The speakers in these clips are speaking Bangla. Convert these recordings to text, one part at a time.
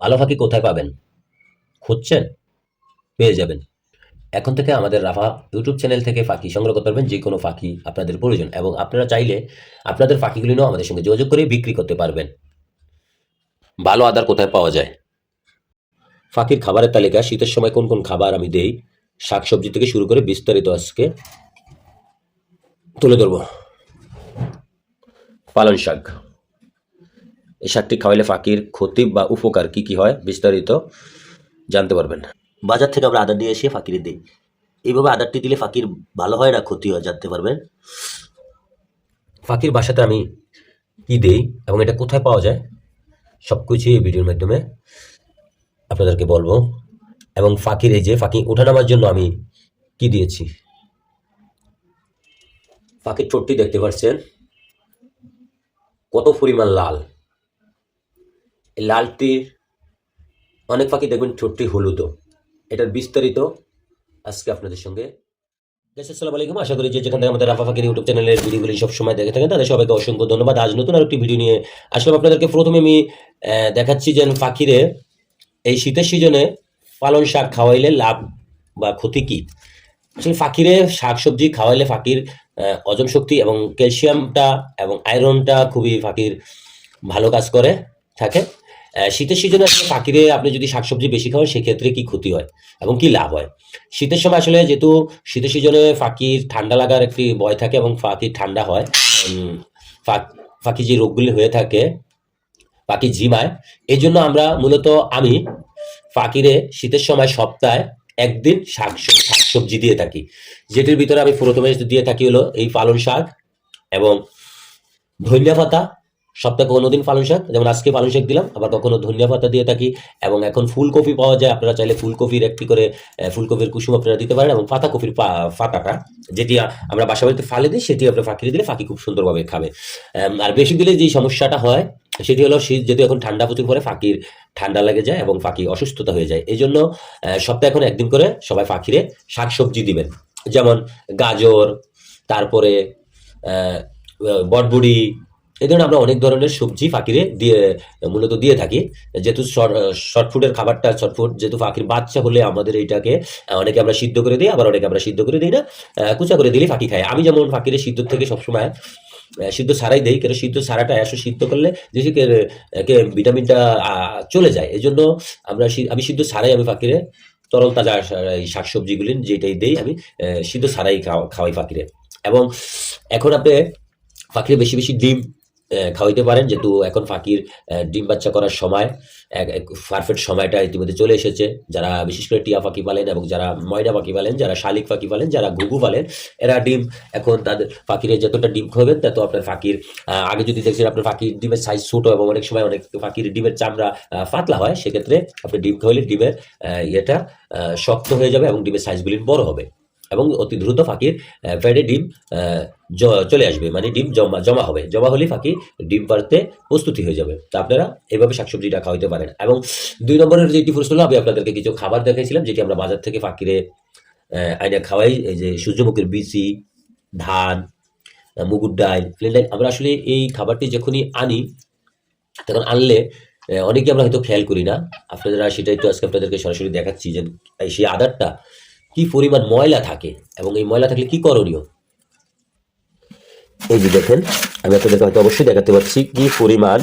ভালো ফাঁকি কোথায় পাবেন? খুঁজছেন? পেয়ে যাবেন। এখন থেকে আমাদের রাফা ইউটিউব চ্যানেল থেকে ফাঁকি সংগ্রহ করতে পারবেন যে কোনো ফাঁকি আপনাদের প্রয়োজন এবং আপনারা চাইলে আপনাদের ফাঁকিগুলি নিয়েও আমাদের সঙ্গে যোগাযোগ করে বিক্রি করতে পারবেন। ভালো আদার কোথায় পাওয়া যায়? ফাঁকির খাবারের তালিকা, শীতের সময় কোন কোন খাবার আমি দেই, শাকসবজি থেকে শুরু করে বিস্তারিত আজকে তুলে ধরবো। পালন শাক। এই শাকটি খাওয়াইলে ফাঁকির ক্ষতি বা উপকার কি কি হয় বিস্তারিত জানতে পারবেন। বাজার থেকে আমরা আদার নিয়ে এসে ফাঁকির দিই। এইভাবে আদারটি দিলে ফাঁকির ভালো হয় না, ক্ষতি হয় জানতে পারবেন। ফাঁকির বাসাতে আমি কি দেই এবং এটা কোথায় পাওয়া যায় সব কিছুই এই ভিডিওর মাধ্যমে আপনাদেরকে বলব। এবং ফাঁকির এই যে ফাঁকি ওঠানামার জন্য আমি কি দিয়েছি? ফাঁকির ঠোঁটটি দেখতে পাচ্ছেন, কত পরিমাণ লাল। লালটির অনেক পাখি দেখবেন ঠোঁটটি হলুদও। এটার বিস্তারিত আজকে আপনাদের সঙ্গে। আসসালামু আলাইকুম। আশা করি যে যেখান থেকে আমাদের রাফা ফাকির ইউটিউব চ্যানেলের ভিডিওগুলি সব সময় দেখে থাকেন, তাদের সবাইকে অসংখ্য ধন্যবাদ। আজ নতুন আরেকটি ভিডিও নিয়ে আসলাম। আপনাদেরকে প্রথমে আমি দেখাচ্ছি যে ফাকিরে এই শীতের সিজনে পালন শাক খাওয়াইলে লাভ বা ক্ষতি কি? আসলে ফাকিরে শাকসবজি খাওয়াইলে ফাকির হজম শক্তি এবং ক্যালসিয়ামটা এবং আয়রনটা খুবই ফাকির ভালো কাজ করে, থাকে। শীতের সিজনে আসলে ফাকিরে আপনি যদি শাকসবজি বেশি খাওয়ান, সেক্ষেত্রে কি ক্ষতি হয় এবং কি লাভ হয়? শীতের সময় আসলে যেহেতু শীতের সিজনে ফাঁকির ঠান্ডা লাগার একটি ভয় থাকে এবং ফাকির ঠান্ডা হয় ফাঁকি যে রোগগুলি হয়ে থাকে, ফাঁকি জিমায় এই জন্য আমরা মূলত আমি ফাঁকিরে শীতের সময় সপ্তাহে একদিন শাক শাকসবজি দিয়ে থাকি। যেটির ভিতরে আমি প্রথমে দিয়ে থাকি হলো এই পালন শাক এবং ধনিয়া পাতা সপ্তাহে কোনো দিন পালং শাক, যেমন আজকে পালং শাক দিলাম, আবার কখনো ধনিয়া পাতা দিয়ে থাকি, এবং এখন ফুলকপি পাওয়া যায়, আপনারা চাইলে ফুলকপির একটি করে ফুলকপির কুসুম আপনারা দিতে পারেন, এবং পাতাকপির পাতাটা, যেটি আমরা বাসা বাড়িতে ফালে দিই, সেটি আপনার ফাঁকিয়ে দিলে ফাঁকি খুব সুন্দরভাবে খাবে। আর বেশি দিলে যে সমস্যাটা হয়, সেটি হলো শীত, যেহেতু এখন ঠান্ডা প্রচুর পরে ফাঁকির ঠান্ডা লেগে যায়, এবং ফাঁকি অসুস্থতা হয়ে যায়। এই জন্য সপ্তাহে এখন একদিন করে সবাই ফাঁকিরে শাকসবজি দিবেন। যেমন গাজর, তারপরে বটবুড়ি এই ধরনের আমরা অনেক ধরনের সবজি ফাঁকিরে দিয়ে, মূলত দিয়ে থাকি। যেহেতু শর্ট ফুডের খাবারটা, শর্ট ফুড যেহেতু ফাঁকির বাচ্চা হলে আমাদের এইটাকে অনেকে আমরা সিদ্ধ করে দিই, আবার অনেকে আমরা সিদ্ধ করে দিই না। কুচা করে দিলে ফাঁকি খাই আমি যেমন ফাঁকিরে সিদ্ধ থেকে সবসময় সিদ্ধ ছাড়াই দেই কেন সিদ্ধ ছাড়াটা আসলে সিদ্ধ করলে কে ভিটামিনটা চলে যায়। এই জন্য আমরা আমি সিদ্ধ ছাড়াই আমি ফাঁকিরে তরল তাজা এই শাকসবজিগুলি যেটাই দেই আমি সিদ্ধ খাওয়া- খাওয়াই ফাঁকিরে। এবং এখন আপনি ফাঁকির বেশি বেশি ডিম খাওয়াইতে পারেন যেহেতু এখন ফাঁকির ডিম বাচ্চা করার সময় পারফেক্ট সময়টা ইতিমধ্যে চলে এসেছে। যারা বিশেষ করে টিয়া পাখি পালেন এবং যারা ময়না পাখি পালেন, যারা শালিক পাখি পালেন, যারা ঘুঘু পালেন, এরা ডিম এখন তাদের ফাঁকিরে যতটা ডিম খাবেন তত আপনার ফাঁকির আগে যদি দেখছেন আপনার ফাঁকির ডিমের সাইজ ছোট এবং অনেক সময় অনেক ফাঁকির ডিমের চামড়া পাতলা হয়, সেক্ষেত্রে আপনি ডিম খাওয়ালে ডিমের ইয়েটা শক্ত হয়ে যাবে এবং ডিমের সাইজগুলি বড় হবে। এবং অতি দ্রুত ফাঁকির ফ্যাটে ডিম চলে আসবে। মানে ডিম জমা জমা হবে। জমা হলে ফাঁকি ডিম পারতে প্রস্তুতি হয়ে যাবে। তা আপনারা এইভাবে শাকসবজিটা খাওয়াইতে পারেন। এবং দুই নম্বরের যেটি প্রশ্ন আমি আপনাদেরকে কিছু খাবার দেখাইছিলাম, যেটি আমরা বাজার থেকে ফাঁকিরে আইনা খাওয়াই। যে সূর্যমুখীর বিচি, ধান মুগুর ডাল প্লেন ডাল। আমরা আসলে এই খাবারটি যখনই আনি, তখন আনলে অনেকে আমরা হয়তো খেয়াল করি না। আপনারা সেটা একটু আজকে আপনাদেরকে সরাসরি দেখাচ্ছি যে সেই আদারটা কি পরিমাণ ময়লা থাকে এবং এই ময়লা থাকলে কি করণীয়? এই যে দেখেন, আমি আপনাদেরকে হয়তো অবশ্যই দেখাতে পারছি কি পরিমাণ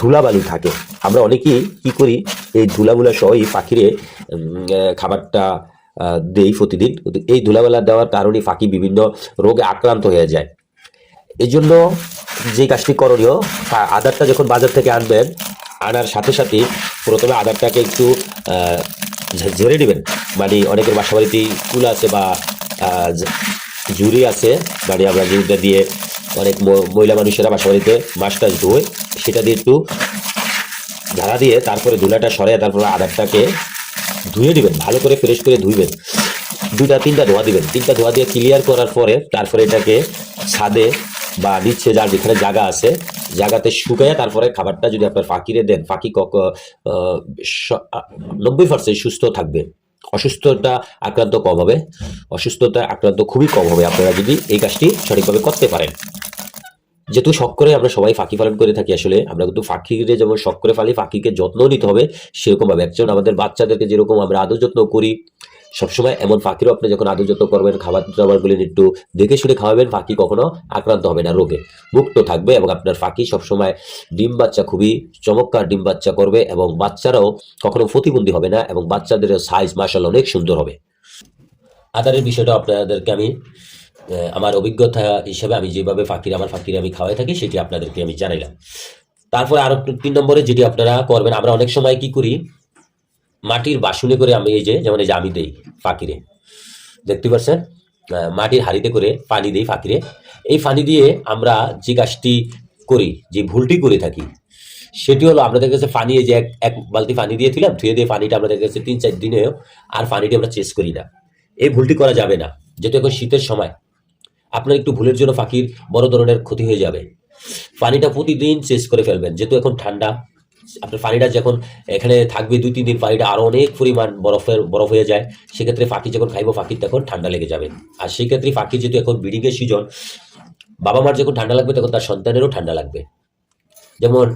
ধুলাবালি থাকে। আমরা অনেকেই কি করি, এই ধুলাগুলা সহ এই পাখিরে খাবারটা দেই প্রতিদিন। এই ধুলাবালা দেওয়ার কারণে পাখি বিভিন্ন রোগে আক্রান্ত হয়ে যায়। এই জন্য যে কাজটি করণীয় আদারটা যখন বাজার থেকে আনবেন, আনার সাথে সাথে প্রথমে আদারটাকে একটু ঝেড়ে নেবেন। মানে অনেকের বাসা বাড়িতেই কুল আছে বা আহ, জ- ঝুড়ি আছে। মানে আমরা যেটা দিয়ে অনেক মহিলা মানুষেরা বাসা বাড়িতে মাছ টাছ ধোয়। সেটা দিয়ে একটু ঝাড়া দিয়ে তারপরে ধুলাটা সরাই তারপরে আদারটাকে ধুয়ে দিবেন। ভালো করে ফ্রেশ করে ধুইবেন। দুটা তিনটা ধোয়া দিবেন। তিনটা ধোয়া দিয়ে ক্লিয়ার করার পরে তারপরে এটাকে ছাদে বা নিচে যার যেখানে জায়গা আছে জায়গাতে শুকাইয়া তারপরে খাবারটা যদি আপনার ফাঁকিরে দেন, ফাঁকি কক নব্বই পার্সেন্ট সুস্থ থাকবে। অসুস্থতা আক্রান্ত কম হবে। অসুস্থতা আক্রান্ত খুবই কম হবে। আপনারা যদি এই কাজটি সঠিকভাবে করতে পারেন। যেহেতু শখ করে আমরা সবাই ফাঁকি পালন করে থাকি আসলে, আমরা কিন্তু ফাঁকিরে যেমন শখ করে ফালি ফাঁকিকে যত্ন নিতে হবে, সেরকমভাবে। একজন আমাদের বাচ্চাদেরকে যেরকম আমরা আদর যত্ন করি সবসময় এমন ফাঁকিরও আপনি যখন আদর যত্ন করবেন, খাবার দাবারগুলি একটু দেখে শুনে খাওয়াবেন, ফাঁকি কখনো আক্রান্ত হবে না, রোগে মুক্ত থাকবে এবং আপনার ফাঁকি সবসময় ডিম বাচ্চা খুবই চমৎকার ডিম বাচ্চা করবে এবং বাচ্চারাও কখনো প্রতিবন্ধী হবে না এবং বাচ্চাদের সাইজ মার্শাল অনেক সুন্দর হবে। আদারের বিষয়টা আপনাদেরকে আমি আমার অভিজ্ঞতা হিসেবে আমি যেভাবে ফাঁকির, আমার ফাঁকির আমি খাওয়াই থাকি সেটি আপনাদেরকে আমি জানাইলাম। তারপরে আরও তিন নম্বরে যেটি আপনারা করবেন, আমরা অনেক সময় কি করি মাটির বাসনে করে আমি এই যে, যেমন এই যে আমি দেই ফাঁকিরে। দেখতে পাচ্ছেন? মাটির হাঁড়িতে করে পানি দিই ফাঁকিরে। এই পানি দিয়ে আমরা যে কাজটি করি, যে ভুলটি করে থাকি, সেটি হলো আপনাদের কাছে পানি এই যে এক এক বালতি পানি দিয়েছিলাম, ধুয়ে দিয়ে পানিটা আমাদের কাছে তিন, চার দিনেও আর পানিটি আমরা চেস করি না। এই ভুলটি করা যাবে না, যেহেতু এখন শীতের সময়। আপনার একটু ভুলের জন্য ফাঁকির বড় ধরনের ক্ষতি হয়ে যাবে। পানিটা প্রতিদিন চেস করে ফেলবেন, যেহেতু এখন ঠান্ডা। আপনার পানিটা যখন এখানে থাকবে দুই, তিন দিন পানিটা আরও অনেক পরিমাণ বরফের, বরফ হয়ে যায়, সেক্ষেত্রে ফাঁকি যখন খাইব, ফাঁকির তখন ঠান্ডা লেগে যাবে। আর সেক্ষেত্রে ফাঁকি যেহেতু এখন ব্রিডিংয়ের সিজন বাবা মার যখন ঠান্ডা লাগবে, তখন তার সন্তানেরও ঠান্ডা লাগবে। যেমন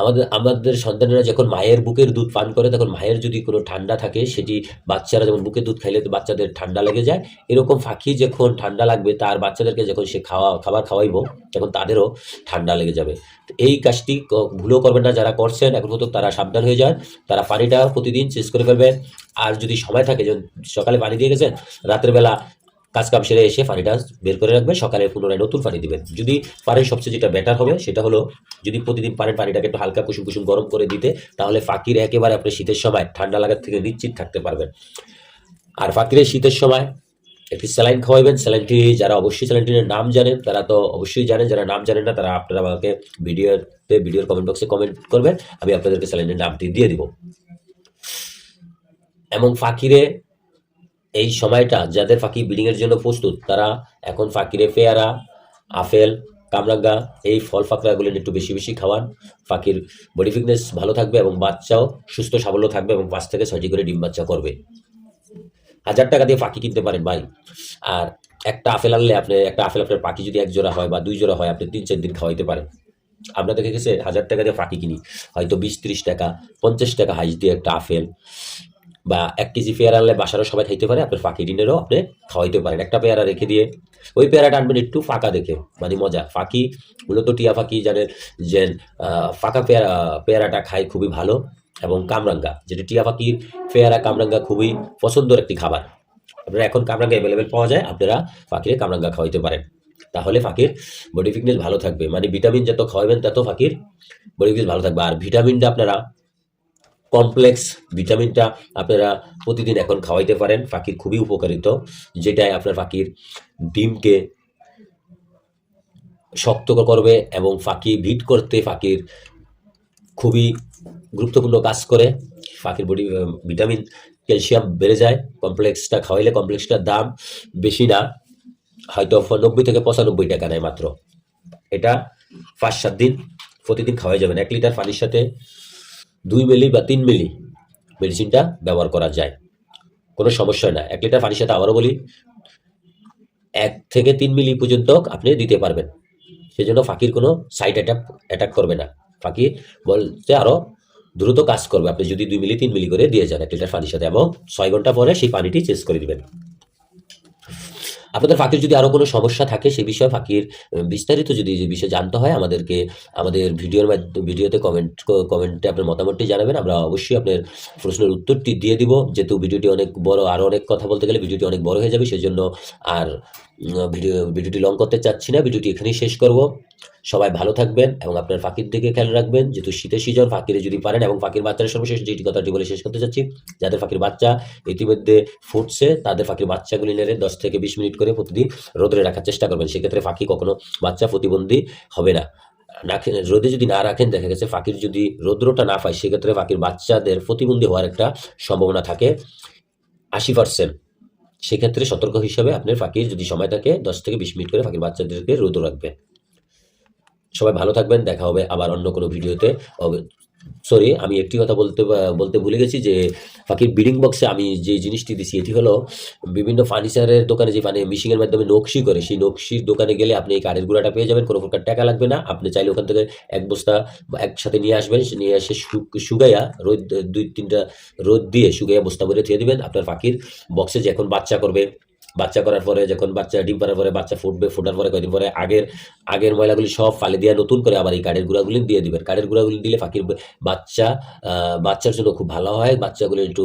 আমাদের আমাদের সন্তানেরা যখন মায়ের বুকের দুধ পান করে, তখন মায়ের যদি কোনো ঠান্ডা থাকে, সেটি বাচ্চারা যেমন বুকের দুধ খাইলে বাচ্চাদের ঠান্ডা লেগে যায়। এরকম ফাঁকি যখন ঠান্ডা লাগবে, তার বাচ্চাদেরকে যখন সে খাওয়া, খাবার খাওয়াইবো, তখন তাদেরও ঠান্ডা লেগে যাবে। এই কাজটি ভুলও করবেন না, যারা করছেন, এখন পর্যন্ত তারা সাবধান হয়ে যান। তারা পানিটা প্রতিদিন চেঞ্জ করে ফেলবেন। আর যদি সময় থাকে, যেমন সকালে পানি দিয়ে গেছেন, রাতের বেলা কাজ কাম সেরে এসে পানিটা বের করে রাখবেন, সকালে পুনরায় নতুন পানি দিবেন। যদি পারেন সবচেয়ে যেটা বেটার হবে, সেটা হলো যদি প্রতিদিন পারেন পানিটাকে একটু হালকা কুসুম কুসুম গরম করে দিতে, তাহলে ফাঁকির একেবারে আপনি শীতের সময় ঠান্ডা লাগার থেকে নিশ্চিত থাকতে পারবেন। আর ফাঁকিরের শীতের সময় একটি স্যালাইন খাওয়াইবেন। স্যালাইনটি যারা অবশ্যই স্যালাইনটির নাম জানেন তারা তো অবশ্যই জানেন যারা নাম জানেন না, তারা আপনারা আমাকে ভিডিওতে, ভিডিওর কমেন্ট বক্সে কমেন্ট করবেন, আমি আপনাদেরকে স্যালাইনের নামটি দিয়ে দিব। এবং ফাঁকিরে এই সময়টা যাদের ফাঁকি ব্রিডিং এর জন্য প্রস্তুত, তারা এখন ফাঁকিরে পেয়ারা, আপেল, কামরাঙ্গা, এই ফল ফাঁকড়াগুলো একটু বেশি বেশি খাওয়ান। ফাঁকির বডি ফিটনেস ভালো থাকবে এবং বাচ্চাও সুস্থ সাবল্য থাকবে এবং পাঁচ থেকে ছয়টি করে ডিম বাচ্চা করবে। হাজার টাকা দিয়ে ফাঁকি কিনতে পারেন ভাই। আর একটা আপেল আনলে আপনি, একটা আপেল আপনার পাখি যদি এক জোড়া হয় বা দুই জোড়া হয়, আপনি তিন চার দিন খাওয়াইতে পারেন। আমরা দেখে গেছে হাজার টাকা দিয়ে ফাঁকি কিনি। হয়তো বিশ ত্রিশ টাকা, পঞ্চাশ টাকা হাইস দিয়ে একটা আপেল। বা এক কেজি পেয়ারা আনলে বাসারও সবাই খাইতে পারে, আপনার ফাঁকি ডিনেরও আপনি খাওয়াইতে পারেন। একটা পেয়ারা রেখে দিয়ে ওই পেয়ারাটা আনবেন একটু ফাঁকা দেখে মানে মজা। ফাঁকি, মূলত টিয়া ফাঁকি, জানেন যে ফাঁকা পেয়ারা, পেয়ারাটা খায় খুবই ভালো এবং কামরাঙ্গা, যেটা টিয়া পাখির পেয়ারা, কামরাঙ্গা খুবই পছন্দের একটি খাবার। আপনারা এখন কামরাঙ্গা অ্যাভেলেবেল পাওয়া যায়, আপনারা পাখিরে কামরাঙ্গা খাওয়াইতে পারেন। তাহলে ফাঁকির বডি ফিটনেস ভালো থাকবে। মানে ভিটামিন যত খাওয়াবেন তত ফাঁকির বডি ফিটনেস ভালো থাকবে। আর ভিটামিনটা আপনারা কমপ্লেক্স, ভিটামিনটা আপনারা প্রতিদিন এখন খাওয়াইতে পারেন। পাখির খুবই উপকারিত, যেটাই আপনার পাখির ডিমকে শক্ত করবে এবং ফাঁকি ভিট করতে ফাঁকির খুবই গুরুত্বপূর্ণ কাজ করে। পাখির বডি ভিটামিন, ক্যালসিয়াম বেড়ে যায়। কমপ্লেক্সটা খাওয়াইলে কমপ্লেক্সটার দাম বেশি না, হয়তো নব্বই থেকে পঁচানব্বই টাকা নেয় মাত্র। এটা পাঁচ সাত দিন প্রতিদিন খাওয়াই যাবেন। এক লিটার পানির সাথে দুই মিলি বা তিন মিলি মেডিসিনটা ব্যবহার করা যায়। কোনো সমস্যা না। এক লিটার পানির সাথে আবারও বলি, এক থেকে তিন মিলি পর্যন্ত আপনি দিতে পারবেন। সেজন্য ফাঁকির কোনো সাইড অ্যাটাক অ্যাটাক করবে না। ফাঁকি বলতে আরও দ্রুত কাজ করবে। আপনি যদি দুই মিলি, তিন মিলি করে দিয়ে যান এক লিটার পানির সাথে এবং ছয় ঘণ্টা পরে সেই পানিটি চেঞ্জ করে দিবেন। আপনাদের ফাঁকির যদি আরও কোনো সমস্যা থাকে, সে বিষয়ে ফাঁকির বিস্তারিত যদি যে বিষয়ে জানতে হয়, আমাদেরকে, আমাদের ভিডিওর মাধ্যমে, ভিডিওতে কমেন্ট কমেন্টে আপনার মতামতটি জানাবেন। আমরা অবশ্যই আপনার প্রশ্নের উত্তরটি দিয়ে দিব। যেহেতু ভিডিওটি অনেক বড় আরও অনেক কথা বলতে গেলে ভিডিওটি অনেক বড় হয়ে যাবে, সেজন্য আর ভিডিও, ভিডিওটি লং করতে চাচ্ছি না, ভিডিওটি এখানেই শেষ করব। সবাই ভালো থাকবেন এবং আপনার ফাঁকির দিকে খেয়াল রাখবেন। যেহেতু শীতের সিজন, ফাঁকিরে যদি পারেন এবং ফাঁকির বাচ্চারা সর্বশেষ, যেটি কথাটি বলে শেষ করতে চাচ্ছি, যাদের ফাঁকির বাচ্চা ইতিমধ্যে ফুটছে, তাদের ফাঁকির বাচ্চাগুলি নেড়ে দশ থেকে বিশ মিনিট করে প্রতিদিন রোদে রাখার চেষ্টা করবেন। সেক্ষেত্রে ফাঁকি কখনো বাচ্চা প্রতিবন্ধী হবে না। রাখেন রোদে যদি না রাখেন, দেখা গেছে ফাঁকির যদি রৌদ্রটা না পায়, সেক্ষেত্রে ফাঁকির বাচ্চাদের প্রতিবন্ধী হওয়ার একটা সম্ভাবনা থাকে। আশি পার্সেন্ট সেক্ষেত্রে সতর্ক হিসাবে আপনার ফাঁকির যদি সময় থাকে, দশ থেকে বিশ মিনিট করে ফাঁকির বাচ্চাদেরকে রোদ রাখবে সবাই ভালো থাকবেন, দেখা হবে আবার অন্য কোনো ভিডিওতে। সরি আমি একটি কথা বলতে বলতে ভুলে গেছি যে, ফাঁকির বিডিং বক্সে আমি যে জিনিসটি দিছি, এটি হলো বিভিন্ন ফার্নিচারের দোকানে যে মানে মিশিংয়ের মাধ্যমে নকশি করে, সেই নকশির দোকানে গেলে আপনি এই কাঠের গুঁড়াটা পেয়ে যাবেন, কোনো প্রকার টাকা লাগবে না। আপনি চাইলে ওখান থেকে এক বস্তা একসাথে নিয়ে আসবেন নিয়ে এসে শুকাইয়া রোদ, দুই, তিনটা রোদ দিয়ে শুকাইয়া বস্তা ভরে থুয়ে দিবেন। আপনার পাখির বক্সে যে এখন বাচ্চা করবে বাচ্চা করার পরে, যখন বাচ্চা ডিম পাড়ার পরে, বাচ্চা ফুটবে, ফোটার পরে কয়েকদিন পরে আগের আগের ময়লাগুলি সব ফালে দিয়ে নতুন করে আবার এই কাঠের গুঁড়াগুলি দিয়ে দিবেন। কাঠের গুঁড়াগুলি দিলে ফাঁকির বাচ্চা বাচ্চার জন্য খুব ভালো হয়। বাচ্চাগুলি একটু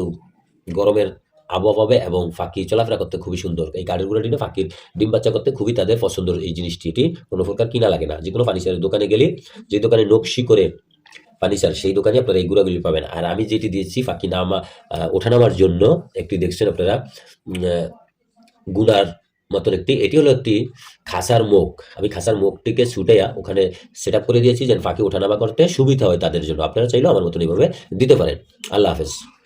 গরমের আবহাওয়া পাবে এবং ফাঁকি চলাফেরা করতে খুবই সুন্দর। এই কাঠের গুঁড়াটি না ফাঁকির ডিম বাচ্চা করতে খুবই তাদের পছন্দ এই জিনিসটি। এটি কোনো প্রকার কিনা লাগে না। যে কোনো ফার্নিচারের দোকানে গেলে, যে দোকানে নকশি করে ফার্নিচার, সেই দোকানে আপনারা এই গুঁড়াগুলি পাবেন। আর আমি যেটি দিয়েছি ফাঁকি নামা ওঠানামার জন্য, একটি দেখছেন আপনারা গুনার মতন একটি, এটি হলো একটি খাসার মুখ। আমি খাসার মুখটিকে ছুটেয়া ওখানে সেট করে দিয়েছি, যেন পাখি ওঠানামা করতে সুবিধা হয় তাদের জন্য। আপনারা চাইলেও আমার মতন এইভাবে দিতে পারেন। আল্লাহ হাফেজ।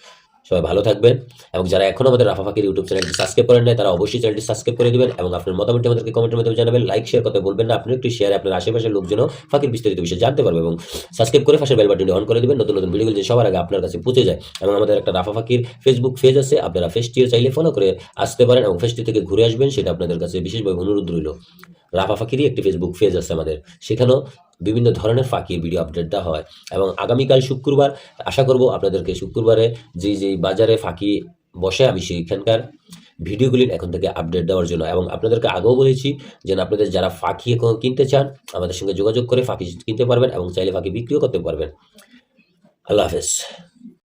সবাই ভালো থাকবেন। এবং যারা এখনও আমাদের রাফা ইউটিউব চ্যানেলটি সাবস্ক্রাইব করেন নাই, তারা অবশ্যই চ্যানেলটি সাবস্ক্রাইব করে দেবেন এবং আপনার মতামতটি আমাদেরকে কমেন্টের মাধ্যমে জানাবেন। লাইক শেয়ার করতে বলবেন না। আপনি একটু শেয়ার আপনার আশেপাশের লোকজনও ফাঁকির বিস্তারিত বিষয়ে জানতে পারবে এবং সাবস্ক্রাইব করে পাশের বেল বাটনটি অন করে দেবেন। নতুন নতুন ভিডিওগুলো যে সবার আগে আপনার কাছে পৌঁছে যায়। এবং আমাদের একটা রাফা ফাঁকির ফেসবুক পেজ আছে। আপনারা ফেসটিও চাইলে ফলো করে আসতে পারেন এবং ফেসটি থেকে ঘুরে আসবেন, সেটা আপনাদের কাছে বিশেষভাবে অনুরোধ রইল। রাফা ফাঁকিরই একটি ফেসবুক পেজ আছে আমাদের। সেখানেও বিভিন্ন ধরনের ফাঁকির ভিডিও আপডেট দেওয়া হয়। এবং আগামীকাল শুক্রবার, আশা করব আপনাদেরকে শুক্রবারে যে যেই বাজারে ফাঁকি বসে আমি সেইখানকার ভিডিওগুলির এখন থেকে আপডেট দেওয়ার জন্য। এবং আপনাদেরকে আগেও বলেছি যেন আপনাদের যারা ফাঁকি এখন কিনতে চান, আমাদের সঙ্গে যোগাযোগ করে ফাঁকি কিনতে পারবেন এবং চাইলে ফাঁকি বিক্রিও করতে পারবেন। আল্লাহ হাফেজ।